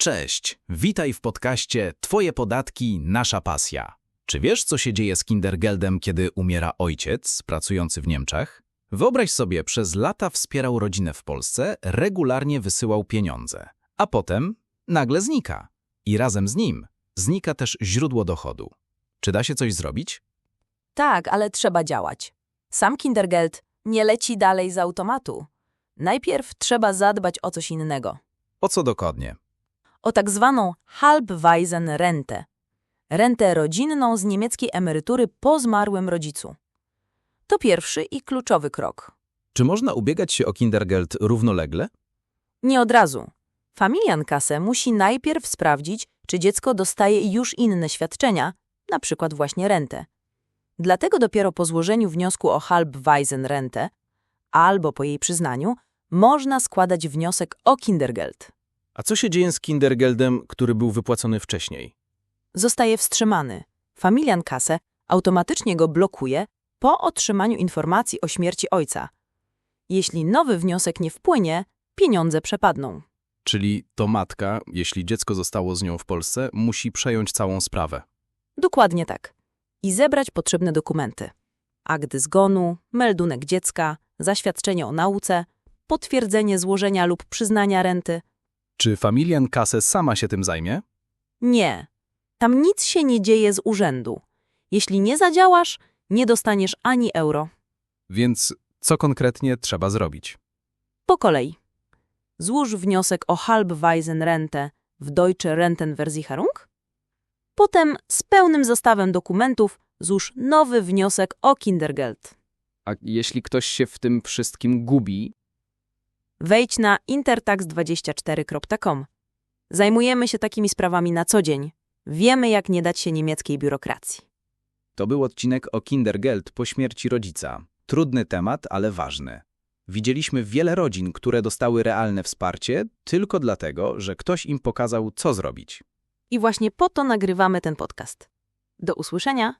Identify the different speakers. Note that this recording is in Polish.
Speaker 1: Cześć, witaj w podcaście Twoje podatki, nasza pasja. Czy wiesz, co się dzieje z Kindergeldem, kiedy umiera ojciec pracujący w Niemczech? Wyobraź sobie, przez lata wspierał rodzinę w Polsce, regularnie wysyłał pieniądze, a potem nagle znika. I razem z nim znika też źródło dochodu. Czy da się coś zrobić?
Speaker 2: Tak, ale trzeba działać. Sam Kindergeld nie leci dalej z automatu. Najpierw trzeba zadbać o coś innego.
Speaker 1: O co dokładnie?
Speaker 2: O tak zwaną Halbwaisenrente. Rentę rodzinną z niemieckiej emerytury po zmarłym rodzicu. To pierwszy i kluczowy krok.
Speaker 1: Czy można ubiegać się o Kindergeld równolegle?
Speaker 2: Nie od razu. Familienkasse musi najpierw sprawdzić, czy dziecko dostaje już inne świadczenia, na przykład właśnie rentę. Dlatego dopiero po złożeniu wniosku o Halbwaisenrente albo po jej przyznaniu można składać wniosek o Kindergeld.
Speaker 1: A co się dzieje z Kindergeldem, który był wypłacony wcześniej?
Speaker 2: Zostaje wstrzymany. Familienkasse automatycznie go blokuje po otrzymaniu informacji o śmierci ojca. Jeśli nowy wniosek nie wpłynie, pieniądze przepadną.
Speaker 1: Czyli to matka, jeśli dziecko zostało z nią w Polsce, musi przejąć całą sprawę.
Speaker 2: Dokładnie tak. I zebrać potrzebne dokumenty. Akt zgonu, meldunek dziecka, zaświadczenie o nauce, potwierdzenie złożenia lub przyznania renty.
Speaker 1: Czy Familienkase sama się tym zajmie?
Speaker 2: Nie. Tam nic się nie dzieje z urzędu. Jeśli nie zadziałasz, nie dostaniesz ani euro.
Speaker 1: Więc co konkretnie trzeba zrobić?
Speaker 2: Po kolei. Złóż wniosek o Halbwaisenrente w Deutsche Rentenversicherung. Potem z pełnym zestawem dokumentów złóż nowy wniosek o Kindergeld.
Speaker 3: A jeśli ktoś się w tym wszystkim gubi,
Speaker 2: Wejdź na intertax24.com. Zajmujemy się takimi sprawami na co dzień. Wiemy, jak nie dać się niemieckiej biurokracji.
Speaker 1: To był odcinek o Kindergeld po śmierci rodzica. Trudny temat, ale ważny. Widzieliśmy wiele rodzin, które dostały realne wsparcie tylko dlatego, że ktoś im pokazał, co zrobić.
Speaker 2: I właśnie po to nagrywamy ten podcast. Do usłyszenia!